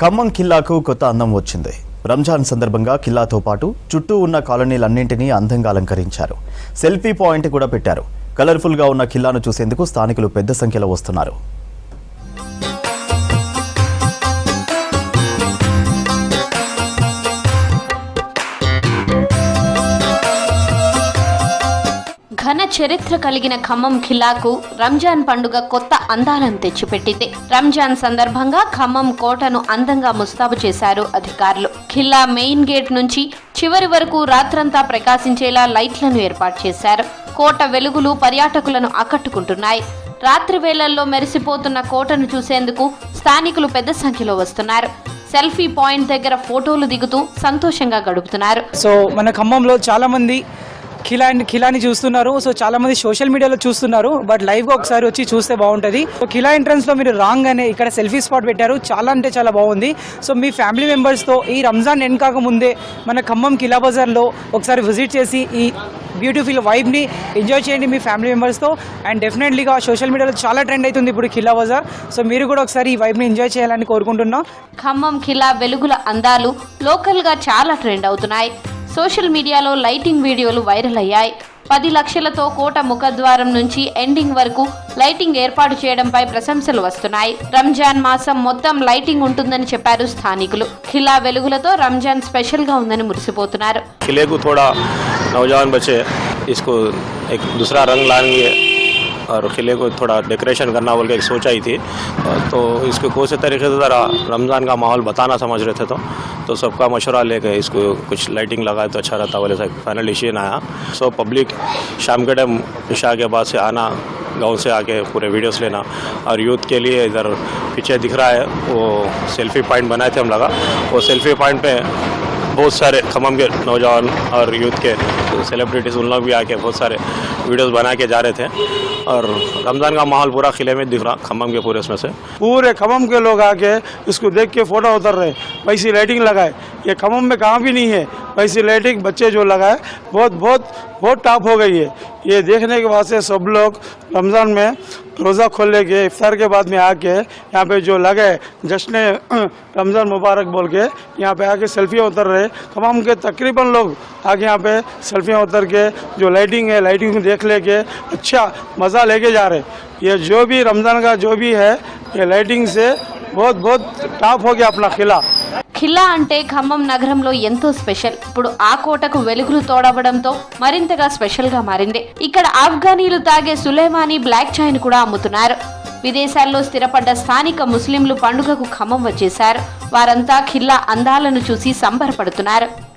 ఖమ్మం కిల్లాకు కొత్త అందం వచ్చింది. రంజాన్ సందర్భంగా కిల్లాతో పాటు చుట్టూ ఉన్న కాలనీలన్నింటినీ అందంగా అలంకరించారు. సెల్ఫీ పాయింట్ కూడా పెట్టారు. కలర్ఫుల్గా ఉన్న కిల్లాను చూసేందుకు స్థానికులు పెద్ద సంఖ్యలో వస్తున్నారు. చరిత్ర కలిగిన ఖమ్మం ఖిల్లాకు రంజాన్ పండుగ కొత్త అందాలను తెచ్చిపెట్టింది. రంజాన్ సందర్భంగా ఖమ్మం కోటను అందంగా ముస్తాబు చేశారు అధికారులు. ఖిల్లా మెయిన్ గేట్ నుంచి చివరి వరకు రాత్రంతా ప్రకాశించేలా లైట్లను ఏర్పాటు చేశారు. కోట వెలుగులు పర్యాటకులను ఆకట్టుకుంటున్నాయి. రాత్రి వేళల్లో మెరిసిపోతున్న కోటను చూసేందుకు స్థానికులు పెద్ద సంఖ్యలో వస్తున్నారు. సెల్ఫీ పాయింట్ దగ్గర ఫోటోలు దిగుతూ సంతోషంగా గడుపుతున్నారు. సో మన ఖమ్మంలో చాలా మంది ఖిలా ఖిలాని చూస్తున్నారు. సో చాలా మంది సోషల్ మీడియాలో చూస్తున్నారు. బట్ లైవ్గా ఒకసారి వచ్చి చూస్తే బాగుంటుంది. సో ఖిలా ఎంట్రన్స్లో మీరు రాంగ్ అనే ఇక్కడ సెల్ఫీ స్పాట్ పెట్టారు. చాలా అంటే చాలా బాగుంది. సో మీ ఫ్యామిలీ మెంబర్స్తో ఈ రంజాన్ ఎండ్ కాక ముందే మన ఖమ్మం ఖిలా బజార్లో ఒకసారి విజిట్ చేసి ఈ బ్యూటిఫుల్ వైబ్ని ఎంజాయ్ చేయండి మీ ఫ్యామిలీ మెంబర్స్తో అండ్ డెఫినెట్లీగా సోషల్ మీడియాలో చాలా ట్రెండ్ అవుతుంది ఇప్పుడు ఖిలా బజార్. సో మీరు కూడా ఒకసారి ఈ వైబ్ని ఎంజాయ్ చేయాలని కోరుకుంటున్నాం. ఖమ్మం ఖిలా వెలుగుల అందాలు లోకల్గా చాలా ట్రెండ్ అవుతున్నాయి. సోషల్ మీడియాలో లైటింగ్ వీడియోలు వైరల్ అయ్యాయి పది లక్షలతో కోట ముఖద్వారం నుంచి ఎండింగ్ వరకు లైటింగ్ ఏర్పాటు చేయడంపై ప్రశంసలు వస్తున్నాయి రంజాన్ మాసం మొత్తం లైటింగ్ ఉంటుందని చెప్పారు స్థానికులు ఖిలా వెలుగులతో రంజాన్ స్పెషల్ గా ఉందని మురిసిపోతున్నారు किले को थोड़ा नौजवान बच्चे इसको एक दूसरा रंग लाएंगे और किले को थोड़ा डेकोरेशन करना बोल के एक सोच आई थी तो इसको कौन से तरीके से ज़रा रमज़ान का माहौल बताना समझ रहे थे तो तो सबका मशवरा लेके इसको कुछ लाइटिंग लगाए तो अच्छा रहता बोले से फाइनल डिसीज़न आया। सो पब्लिक शाम के टाइम इशा के बाद से आना, गाँव से आके पूरे वीडियोस लेना। और यूथ के लिए इधर पीछे दिख रहा है, वो सेल्फी पॉइंट बनाए थे हम लगा। वो सेल्फी पॉइंट पे बहुत सारे खमम के नौजवान और यूथ के सेलिब्रिटीज़ उन लोग भी आके बहुत सारे वीडियोस बना के जा रहे थे। और रमज़ान का माहौल पूरा खिले में दिख रहा, खम्भम के पूरे उसमें से। पूरे खम्भम के लोग आके इसको देख के फ़ोटो उतर रहे वैसी लाइटिंग लगाए। ये खम्भम में कहाँ भी नहीं है। वैसी लाइटिंग बच्चे जो लगाए, बहुत बहुत बहुत टॉप हो गई है। ये देखने के बाद से सब लोग रमज़ान में रोज़ा खोलने के इफ्तार के बाद में आके यहाँ पे जो लगे जश्न रमज़ान मुबारक बोल के यहाँ पे आके सेल्फियाँ उतर रहे। तमाम के तकरीबन लोग आके यहाँ पे सेल्फियाँ उतर के जो लाइटिंग है लाइटिंग को देख लेके अच्छा मज़ा लेके जा रहे। ये जो भी रमज़ान का जो भी है, ये लाइटिंग से बहुत बहुत टॉप हो गया अपना किला ఖిల్లా అంటే ఖమ్మం నగరంలో ఎంతో స్పెషల్. ఇప్పుడు ఆ కోటకు వెలుగులు తోడవడంతో మరింతగా స్పెషల్గా మారింది. ఇక్కడ ఆఫ్ఘనీలు తాగే సులేమానీ బ్లాక్ చాయ్ కూడా అమ్ముతున్నారు. విదేశాల్లో స్థిరపడ్డ స్థానిక ముస్లింలు పండుగకు ఖమ్మం వచ్చేశారు. వారంతా ఖిల్లా అందాలను చూసి సంబరపడుతున్నారు.